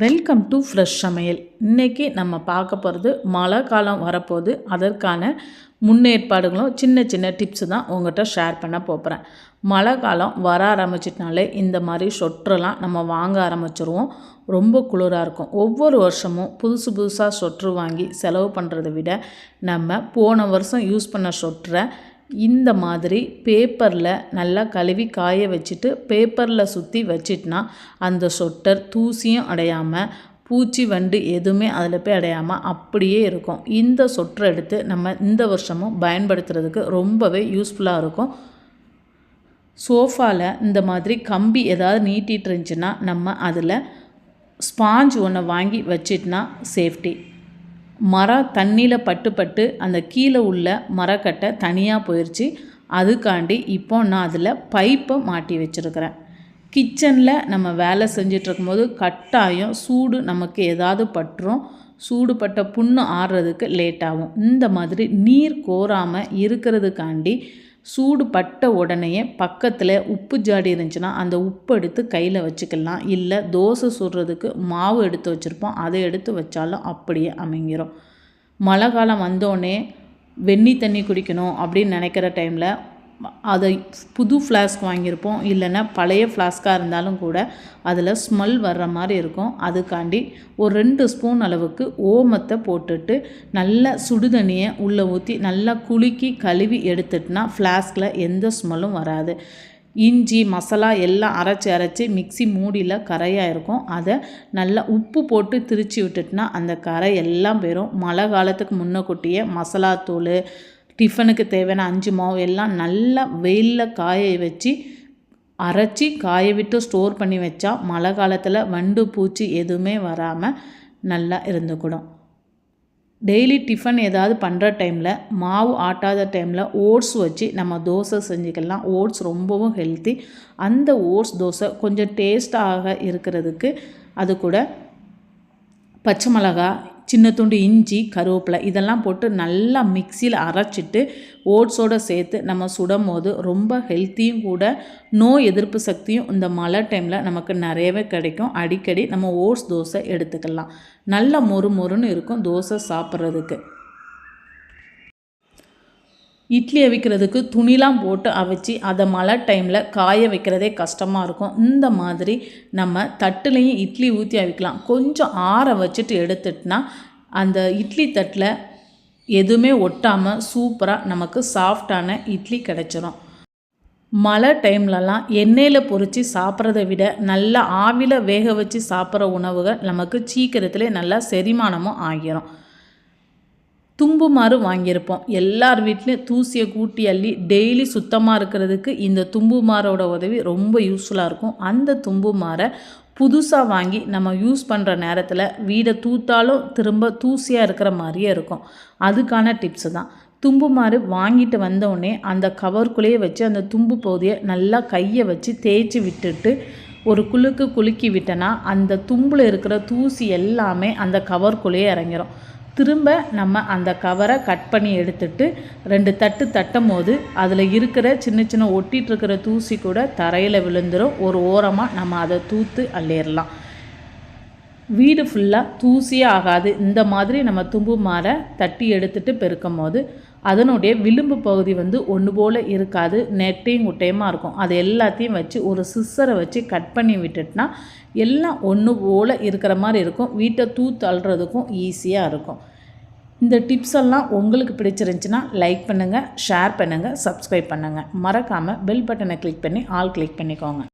Welcome to fresh சமையல். இன்றைக்கி நம்ம பார்க்க போகிறது மழை காலம் வரப்போகுது. அதற்கான முன்னேற்பாடுகளும் சின்ன சின்ன டிப்ஸு தான் உங்கள்கிட்ட ஷேர் பண்ண போகிறேன் மழை காலம் வர ஆரம்பிச்சிட்டனாலே இந்த மாதிரி சொட்டரெல்லாம் நம்ம வாங்க ஆரம்பிச்சிருவோம். ரொம்ப குளிராக இருக்கும். ஒவ்வொரு வருஷமும் புதுசு புதுசாக சொற்று வாங்கி செலவு பண்ணுறதை விட நம்ம போன வருஷம் யூஸ் பண்ண சொற்றை இந்த மாதிரி பேப்பரில் நல்லா கழுவி காய வச்சுட்டு பேப்பரில் சுற்றி வச்சிட்னா அந்த சொட்டர் தூசியும் அடையாமல் பூச்சி வண்டு எதுவுமே அதில் போய் அடையாமல் அப்படியே இருக்கும். இந்த சொட்டரை எடுத்து நம்ம இந்த வருஷமும் பயன்படுத்துறதுக்கு ரொம்பவே யூஸ்ஃபுல்லாக இருக்கும். சோஃபாவில் இந்த மாதிரி கம்பி ஏதாவது நீட்டிகிட்டு இருந்துச்சுன்னா நம்ம அதில் ஸ்பாஞ்ச் ஒன்று வாங்கி வச்சிட்டினா சேஃப்டி மரம் தண்ணியில் பட்டு பட்டு அந்த கீழே உள்ள மரக்கட்டை தனியாக போயிடுச்சு அதுக்காண்டி இப்போ நான் அதில் பைப்பை மாட்டி வச்சுருக்கிறேன். கிச்சனில் நம்ம வேலை செஞ்சிட்ருக்கும்போது கட்டாயம் சூடு நமக்கு ஏதாவது பட்டுரும். சூடுபட்ட புண்ணு ஆடுறதுக்கு லேட் ஆகும் இந்த மாதிரி நீர் கோராமல் இருக்கிறதுக்காண்டி சூடு பட்ட உடனேயே பக்கத்தில் உப்பு ஜாடி இருந்துச்சுன்னா அந்த உப்பு எடுத்து கையில் வச்சுக்கலாம். இல்லை தோசை சுடுறதுக்கு மாவு எடுத்து வச்சுருப்போம். அதை எடுத்து வச்சாலும் அப்படியே அமைங்கிரும் மழை காலம் வந்தோடனே வெந்நி தண்ணி குடிக்கணும் அப்படின்னு நினைக்கிற டைமில் அதை புது ஃப்ளாஸ்க் வாங்கியிருப்போம். இல்லைன்னா பழைய ஃப்ளாஸ்காக இருந்தாலும் கூட அதில் ஸ்மெல் வர்ற மாதிரி இருக்கும். அதுக்காண்டி ஒரு ரெண்டு ஸ்பூன் அளவுக்கு ஓமத்தை போட்டுட்டு நல்லா சுடுதண்ணியை உள்ளே ஊற்றி நல்லா குலுக்கி கழுவி எடுத்துட்டுனா ஃப்ளாஸ்கில் எந்த ஸ்மெல்லும் வராது. இஞ்சி மசாலா எல்லாம் அரைச்சி அரைச்சி மிக்சி மூடியில் கரையாக இருக்கும். அதை நல்லா உப்பு போட்டு திரிச்சு விட்டுட்டுனா அந்த கரை எல்லாம் போயிடும் மழை காலத்துக்கு முன்னக்கூட்டியே மசாலா தூள் டிஃபனுக்கு தேவையான அஞ்சு மாவு எல்லாம் நல்லா வெயிலில் காய வச்சு அரைச்சி காய விட்டு ஸ்டோர் பண்ணி வச்சா மழை காலத்தில் வண்டு பூச்சி எதுவுமே வராமல் நல்லா இருந்துக்கூடும். டெய்லி டிஃபன் ஏதாவது பண்ணுற டைமில் மாவு ஆட்டாத டைமில் ஓட்ஸ் வச்சு நம்ம தோசை செஞ்சுக்கலாம். ஓட்ஸ் ரொம்பவும் ஹெல்த்தி அந்த ஓட்ஸ் தோசை கொஞ்சம் டேஸ்டாக இருக்கிறதுக்கு அது கூட பச்சை மிளகா சின்ன துண்டு இஞ்சி கருவேப்பிலை இதெல்லாம் போட்டு நல்லா மிக்சியில் அரைச்சிட்டு ஓட்ஸோடு சேர்த்து நம்ம சுடும் போது ரொம்ப ஹெல்த்தியும் கூட நோய் எதிர்ப்பு சக்தியும் இந்த மழை டைமில் நமக்கு நிறையவே கிடைக்கும். அடிக்கடி நம்ம ஓட்ஸ் தோசை எடுத்துக்கலாம். நல்ல மொறு மொறுன்னு இருக்கும் தோசை சாப்பிட்றதுக்கு. இட்லி அவிக்கிறதுக்கு துணிலாம் போட்டு அவிச்சு அதை மழை டைமில் காய வைக்கிறதே கஷ்டமாக இருக்கும். இந்த மாதிரி நம்ம தட்டுலேயும் இட்லி ஊற்றி அவிக்கலாம். கொஞ்சம் ஆற வச்சுட்டு எடுத்துட்டுனா அந்த இட்லி தட்டில் எதுவுமே ஒட்டாமல் சூப்பராக நமக்கு சாஃப்டான இட்லி கிடச்சிரும். மழை டைம்லலாம் எண்ணெயில் பொறிச்சு சாப்பிட்றத விட நல்லா ஆவியில் வேக வச்சு சாப்பிட்ற உணவுகள் நமக்கு சீக்கிரத்திலே நல்லா செரிமானமும் ஆகிரும். தும்புமாறு வாங்கியிருப்போம். எல்லார் வீட்லேயும் தூசியை கூட்டி அள்ளி டெய்லி சுத்தமாக இருக்கிறதுக்கு இந்த தும்புமாரோட உதவி ரொம்ப யூஸ்ஃபுல்லாக இருக்கும். அந்த தும்புமாரை புதுசாக வாங்கி நம்ம யூஸ் பண்ணுற நேரத்தில் வீடை தூத்தாலும் திரும்ப தூசியாக இருக்கிற மாதிரியே இருக்கும். அதுக்கான டிப்ஸு தான். தும்பு மாறு வாங்கிட்டு வந்தோடனே அந்த கவருக்குள்ளேயே வச்சு அந்த தும்பு பகுதியை நல்லா கையை வச்சு தேய்ச்சி விட்டுட்டு ஒரு குலுக்கு குலுக்கி விட்டனா அந்த தும்பில் இருக்கிற தூசி எல்லாமே அந்த கவருக்குள்ளேயே இறங்கிரும். திரும்ப நம்ம அந்த கவரை கட் பண்ணி எடுத்துட்டு ரெண்டு தட்டு தட்டும் போது அதில் இருக்கிற சின்ன சின்ன ஒட்டிகிட்ருக்கிற தூசி கூட தரையில் விழுந்துடும் ஒரு ஓரமாக நம்ம அதை தூத்து அள்ளிடலாம். வீடு ஃபுல்லாக தூசியே ஆகாது. இந்த மாதிரி நம்ம தும்பு மாலை தட்டி எடுத்துகிட்டு பெருக்கும் போது அதனுடைய விளிம்பு பகுதி வந்து ஒன்று போல் இருக்காது. நெட்டையும் குட்டையுமாக இருக்கும். அது எல்லாத்தையும் வச்சு ஒரு சிஸ்ஸரை வச்சு கட் பண்ணி விட்டுட்டுனா எல்லாம் ஒன்று போல் இருக்கிற மாதிரி இருக்கும். வீட்டை தூத்து அள்ளுறதுக்கும் ஈஸியாக இருக்கும். இந்த டிப்ஸ் எல்லாம் உங்களுக்கு பிடிச்சிருந்துச்சின்னா லைக் பண்ணுங்கள் ஷேர் பண்ணுங்கள் சப்ஸ்கிரைப் பண்ணுங்கள் மறக்காமல் பெல் பட்டனை கிளிக் பண்ணி ஆல் கிளிக் பண்ணிக்கோங்க.